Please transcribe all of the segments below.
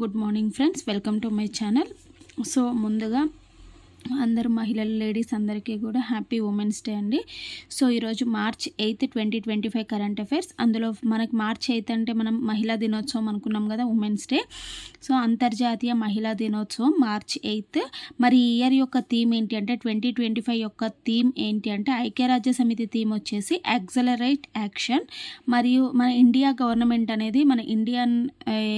Good morning friends welcome to my channel. So ముందుగా అందరు మహిళలు లేడీస్ అందరికీ కూడా హ్యాపీ ఉమెన్స్ డే అండి. సో ఈరోజు March eighth twenty twenty five current affairs. అందులో మనకి మార్చ్ ఎయిత్ అంటే మనం మహిళా దినోత్సవం అనుకున్నాం కదా ఉమెన్స్ డే. సో అంతర్జాతీయ మహిళా దినోత్సవం మార్చ్ ఎయిత్. మరి ఈ ఇయర్ యొక్క థీమ్ ఏంటి అంటే ట్వంటీ ట్వంటీ ఫైవ్ యొక్క థీమ్ ఏంటి అంటే ఐక్యరాజ్య సమితి థీమ్ వచ్చేసి యాక్సలరేట్ యాక్షన్ మరియు మన ఇండియా గవర్నమెంట్ అనేది మన ఇండియన్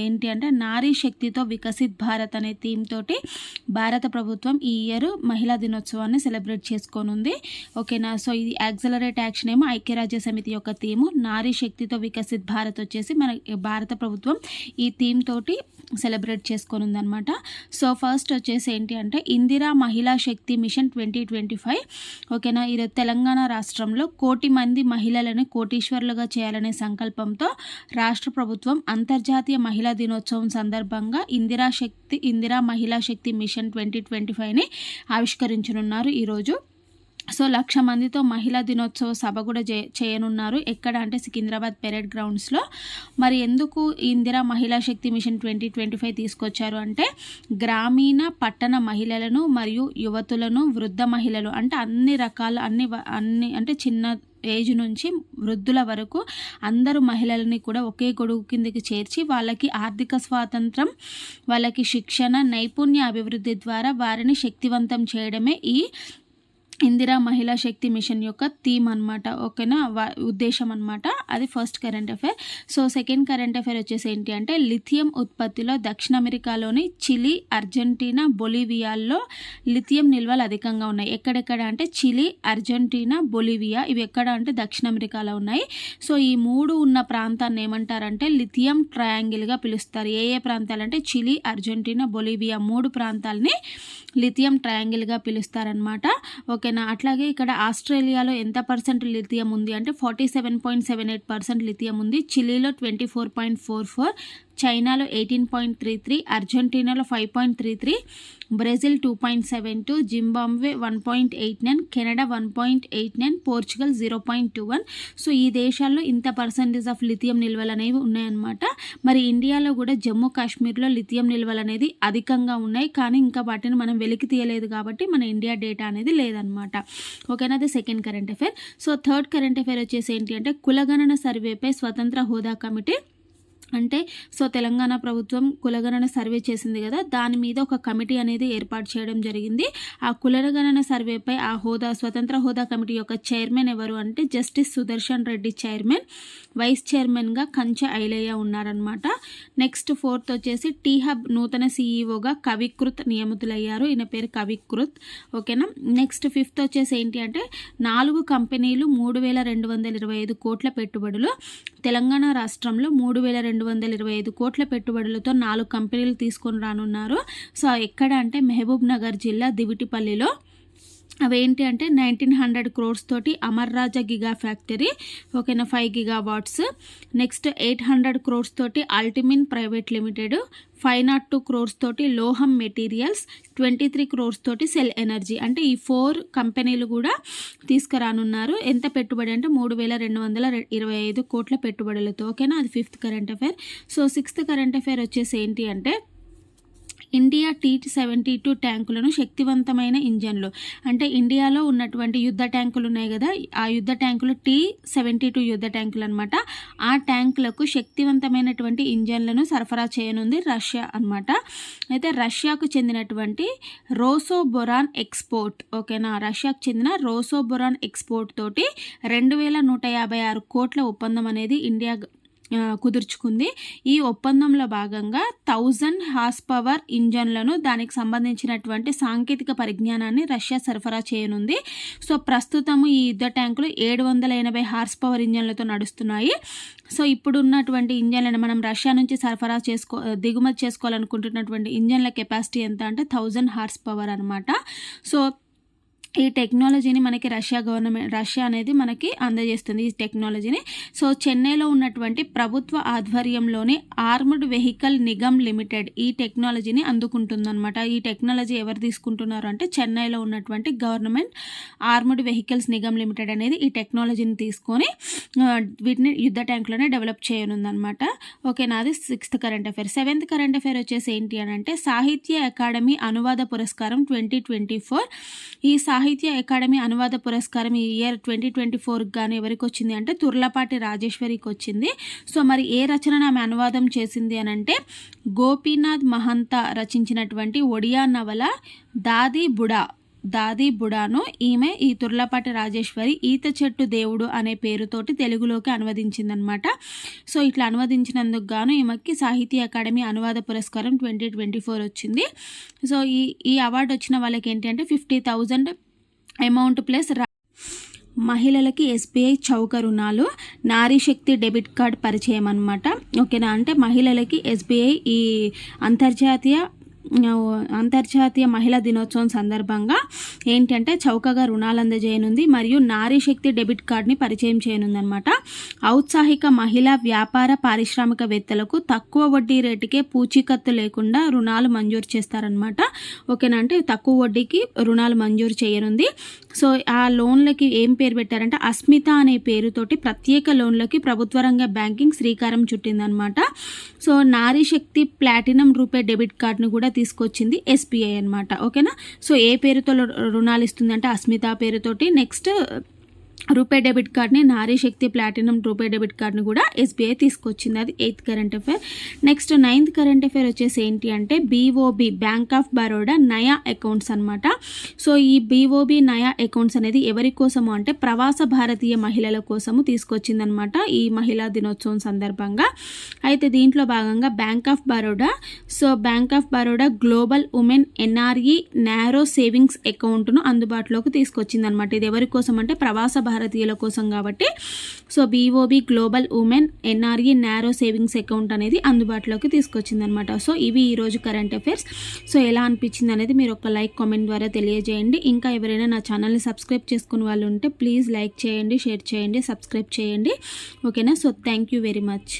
ఏంటి అంటే నారీ శక్తితో వికసిత్ భారత్ అనే థీమ్ తోటి భారత ప్రభుత్వం ఈ ఇయర్ మహిళా దినోత్సవాన్ని సెలబ్రేట్ చేసుకోనుంది. ఓకేనా? సో ఇది యాక్సలరేట్ యాక్షన్ ఏమో ఐక్యరాజ్య సమితి యొక్క థీము. నారీ శక్తితో వికసిత్ భారత్ వచ్చేసి మన భారత ప్రభుత్వం ఈ థీమ్ తోటి సెలబ్రేట్ చేసుకోనుంది అనమాట సో ఫస్ట్ వచ్చేసి ఏంటి అంటే Indira Mahila Shakti mission twenty twenty five. ఓకేనా? ఈరోజు తెలంగాణ రాష్ట్రంలో కోటి మంది మహిళలను కోటీశ్వర్లుగా చేయాలనే సంకల్పంతో రాష్ట్ర ప్రభుత్వం అంతర్జాతీయ మహిళా దినోత్సవం సందర్భంగా Indira Shakti Indira Mahila Shakti mission twenty twenty ఫైవ్ని ఆవిష్కరించనున్నారు ఈరోజు. సో లక్ష మందితో మహిళా దినోత్సవ సభ కూడా చేయనున్నారు. ఎక్కడ అంటే సికింద్రాబాద్ పెరేడ్ గ్రౌండ్స్లో. మరి ఎందుకు Indira Mahila Shakti mission twenty twenty five తీసుకొచ్చారు అంటే గ్రామీణ పట్టణ మహిళలను మరియు యువతులను వృద్ధ మహిళలు అంటే అన్ని రకాల అన్ని అన్ని అంటే చిన్న ఏజ్ నుంచి వృద్ధుల వరకు అందరూ మహిళలని కూడా ఒకే గొడుగు కిందకి చేర్చి వాళ్ళకి ఆర్థిక స్వాతంత్రం వాళ్ళకి శిక్షణ నైపుణ్య అభివృద్ధి ద్వారా వారిని శక్తివంతం చేయడమే ఈ ఇందిరా మహిళా శక్తి మిషన్ యొక్క థీమ్ అనమాట ఓకేనా? ఉద్దేశం అనమాట అది first current affair. So second current affair వచ్చేసి ఏంటి అంటే లిథియం ఉత్పత్తిలో దక్షిణ అమెరికాలోని చిలీ అర్జెంటీనా బొలివియాల్లో లిథియం నిల్వలు అధికంగా ఉన్నాయి. ఎక్కడెక్కడ అంటే చిలీ అర్జెంటీనా బొలివియా ఇవి ఎక్కడ అంటే దక్షిణ అమెరికాలో ఉన్నాయి. సో ఈ మూడు ఉన్న ప్రాంతాన్ని ఏమంటారంటే లిథియం ట్రయాంగిల్గా పిలుస్తారు. ఏ ఏ ప్రాంతాలంటే చిలీ అర్జెంటీనా బొలివియా మూడు ప్రాంతాలని లిథియం ట్రయాంగిల్గా పిలుస్తారనమాట ఓకేనా? అట్లాగే ఇక్కడ ఆస్ట్రేలియాలో ఎంత పర్సెంట్ లిథియం ఉంది అంటే forty seven point seven eight percent lithium ఉంది. చిలీలో twenty four point four four చైనాలో eighteen point three three అర్జెంటీనాలో five point three three Brazil two point seven two Zimbabwe one point eight nine Canada one point eight nine Portugal zero point two one. So ఈ దేశాల్లో ఇంత percentage of lithium నిల్వలు అనేవి ఉన్నాయన్నమాట. మరి ఇండియాలో కూడా జమ్మూ కాశ్మీర్లో లిథియం నిల్వలు అనేది అధికంగా ఉన్నాయి. కానీ ఇంకా వాటిని మనం వెలికి తీయలేదు కాబట్టి మన ఇండియా డేటా అనేది లేదనమాట ఓకేనా అది second current affair so third current affair వచ్చేసి ఏంటి అంటే కులగణన సర్వేపై స్వతంత్ర హోదా కమిటీ అంటే సో తెలంగాణ ప్రభుత్వం కులగణన సర్వే చేసింది కదా దాని మీద ఒక కమిటీ అనేది ఏర్పాటు చేయడం జరిగింది. ఆ కులగణన సర్వేపై ఆ హోదా స్వతంత్ర హోదా కమిటీ యొక్క చైర్మన్ ఎవరు అంటే justice Sudarshan Reddy chairman. Vice చైర్మన్గా కంచె ఐలయ్య ఉన్నారనమాట నెక్స్ట్ ఫోర్త్ వచ్చేసి టీ హబ్ నూతన సీఈఓగా కవికృత్ నియమితులయ్యారు. ఈయన పేరు కవికృత్. ఓకేనా? నెక్స్ట్ ఫిఫ్త్ వచ్చేసి ఏంటి అంటే నాలుగు కంపెనీలు మూడు వేల రెండు వందల ఇరవై ఐదు కోట్ల పెట్టుబడులు. తెలంగాణ రాష్ట్రంలో మూడు వేల రెండు రెండు వందల ఇరవై ఐదు కోట్ల పెట్టుబడులతో నాలుగు కంపెనీలు తీసుకొని రానున్నారు. సో ఎక్కడ అంటే మహబూబ్ నగర్ జిల్లా దివిటిపల్లిలో అవేంటి అంటే నైన్టీన్ హండ్రెడ్ క్రోడ్స్ తోటి అమర్ రాజా గిగా ఫ్యాక్టరీ ఓకేనా five giga watts next eight hundred crores తోటి Altmin private limited. Five naught two crores తోటి లోహం మెటీరియల్స్. ట్వంటీ త్రీ క్రోర్స్ తోటి సెల్ ఎనర్జీ. అంటే ఈ ఫోర్ కంపెనీలు కూడా తీసుకురానున్నారు. ఎంత పెట్టుబడి అంటే మూడు వేల రెండు వందల ఇరవై ఐదు కోట్ల పెట్టుబడులతో ఓకేనా అది fifth current affair. So sixth current affair వచ్చేసి ఏంటి అంటే ఇండియా టీ సెవెంటీ టూ ట్యాంకులను శక్తివంతమైన ఇంజన్లు. అంటే ఇండియాలో ఉన్నటువంటి యుద్ధ ట్యాంకులు ఉన్నాయి కదా ఆ యుద్ధ ట్యాంకులు టీ సెవెంటీ టూ యుద్ధ ట్యాంకులు అనమాట ఆ ట్యాంకులకు శక్తివంతమైనటువంటి ఇంజన్లను సరఫరా చేయనుంది రష్యా అనమాట అయితే రష్యాకు చెందినటువంటి రోసో బొరాన్ ఎక్స్పోర్ట్ ఓకేనా? రష్యాకు చెందిన రోసో బొరాన్ ఎక్స్పోర్ట్ తోటి రెండు వేల నూట యాభై ఆరు కోట్ల ఒప్పందం అనేది ఇండియా కుదుర్చుకుంది. ఈ ఒప్పందంలో భాగంగా థౌజండ్ హార్స్ పవర్ ఇంజన్లను దానికి సంబంధించినటువంటి సాంకేతిక పరిజ్ఞానాన్ని రష్యా సరఫరా చేయనుంది. సో ప్రస్తుతము ఈ యుద్ధ ట్యాంకులు ఏడు వందల ఎనభై హార్స్ పవర్ ఇంజన్లతో నడుస్తున్నాయి. సో ఇప్పుడు ఉన్నటువంటి ఇంజన్లను మనం రష్యా నుంచి సరఫరా చేసుకో దిగుమతి చేసుకోవాలనుకుంటున్నటువంటి ఇంజన్ల కెపాసిటీ ఎంత అంటే థౌజండ్ హార్స్ పవర్ అనమాట సో ఈ టెక్నాలజీని మనకి రష్యా గవర్నమెంట్ రష్యా అనేది మనకి అందజేస్తుంది ఈ టెక్నాలజీని. సో చెన్నైలో ఉన్నటువంటి ప్రభుత్వ ఆధ్వర్యంలోని ఆర్మ్డ్ వెహికల్ నిగమ్ లిమిటెడ్ ఈ టెక్నాలజీని అందుకుంటుందన్నమాట. ఈ టెక్నాలజీ ఎవరు తీసుకుంటున్నారు అంటే చెన్నైలో ఉన్నటువంటి government armoured vehicles Nigam limited అనేది ఈ టెక్నాలజీని తీసుకొని వీటిని యుద్ధ ట్యాంకులోనే డెవలప్ చేయనుందనమాట ఓకే నాది sixth current affair. Seventh current affair వచ్చేసి ఏంటి అని అంటే సాహిత్య అకాడమీ అనువాద పురస్కారం ట్వంటీ ట్వంటీ ఫోర్. ఈ సాహిత్య సాహిత్య అకాడమీ అనువాద పురస్కారం ఈ ఇయర్ ట్వంటీ ట్వంటీ ఫోర్కి కానీ ఎవరికి వచ్చింది అంటే తుర్లపాటి రాజేశ్వరికి వచ్చింది సో మరి ఏ రచన ఆమె అనువాదం చేసింది అని అంటే గోపీనాథ్ మహంత రచించినటువంటి ఒడియా నవల దాది బుడా దాది బుడాను ఈమె ఈ తుర్లపాటి రాజేశ్వరి ఈత చెట్టు దేవుడు అనే పేరుతోటి తెలుగులోకి అనువదించిందనమాట. సో ఇట్లా అనువదించినందుకు గాను ఈమెకి సాహిత్య అకాడమీ అనువాద పురస్కారం ట్వంటీ ట్వంటీ ఫోర్ వచ్చింది. సో ఈ ఈ అవార్డు వచ్చిన వాళ్ళకి ఏంటి అంటే ఫిఫ్టీ థౌజండ్ అమౌంట్ ప్లస్ మహిళలకి ఎస్బీఐ చౌక రుణాలు నారీ శక్తి డెబిట్ కార్డ్ పరిచయం అనమాట ఓకేనా? అంటే మహిళలకి ఎస్బీఐ ఈ అంతర్జాతీయ అంతర్జాతీయ మహిళా దినోత్సవం సందర్భంగా ఏంటంటే చౌకగా రుణాలు అందజేయనుంది మరియు నారీ శక్తి డెబిట్ కార్డ్ని పరిచయం చేయనుంది అనమాట ఔత్సాహిక మహిళా వ్యాపార పారిశ్రామికవేత్తలకు తక్కువ వడ్డీ రేటుకే పూచీకత్తు లేకుండా రుణాలు మంజూరు చేస్తారనమాట ఓకేనా అంటే తక్కువ వడ్డీకి రుణాలు మంజూరు చేయనుంది. సో ఆ లోన్లకి ఏం పేరు పెట్టారంటే అస్మిత అనే పేరుతోటి ప్రత్యేక లోన్లకి ప్రభుత్వ రంగ బ్యాంకింగ్ శ్రీకారం చుట్టిందనమాట సో నారీ శక్తి ప్లాటినం రూపే డెబిట్ కార్డును కూడా తీసుకొచ్చింది ఎస్బీఐ అనమాట ఓకేనా? సో ఏ పేరుతో రుణాలు ఇస్తుంది అంటే అస్మిత పేరుతోటి. నెక్స్ట్ రూపే డెబిట్ కార్డ్ని నారీ శక్తి ప్లాటినం రూపే డెబిట్ కార్డ్ని కూడా ఎస్బీఐ తీసుకొచ్చింది. అది eighth current affair. Next ninth current affair వచ్చేసి ఏంటి అంటే బీఓబి బ్యాంక్ ఆఫ్ బరోడా నయా అకౌంట్స్ అనమాట సో ఈ బీఓబి నయా అకౌంట్స్ అనేది ఎవరి కోసము అంటే ప్రవాస భారతీయ మహిళల కోసము తీసుకొచ్చిందనమాట ఈ మహిళా దినోత్సవం సందర్భంగా. అయితే దీంట్లో భాగంగా bank of Baroda so bank of Baroda global women NRE NRO savings అకౌంట్ను అందుబాటులోకి తీసుకొచ్చిందనమాట ఇది ఎవరి కోసం అంటే ప్రవాస భారతీయుల కోసం కాబట్టి. So BOB global women NRE NRO savings account అనేది అందుబాటులోకి తీసుకొచ్చిందనమాట సో ఇవి ఈరోజు కరెంట్ అఫైర్స్ సో ఎలా అనిపించింది అనేది మీరు ఒక లైక్ కామెంట్ ద్వారా తెలియజేయండి. ఇంకా ఎవరైనా నా ఛానల్ని సబ్స్క్రైబ్ చేసుకునే వాళ్ళు ఉంటే ప్లీజ్ లైక్ చేయండి షేర్ చేయండి సబ్స్క్రైబ్ చేయండి. ఓకేనా so thank you very much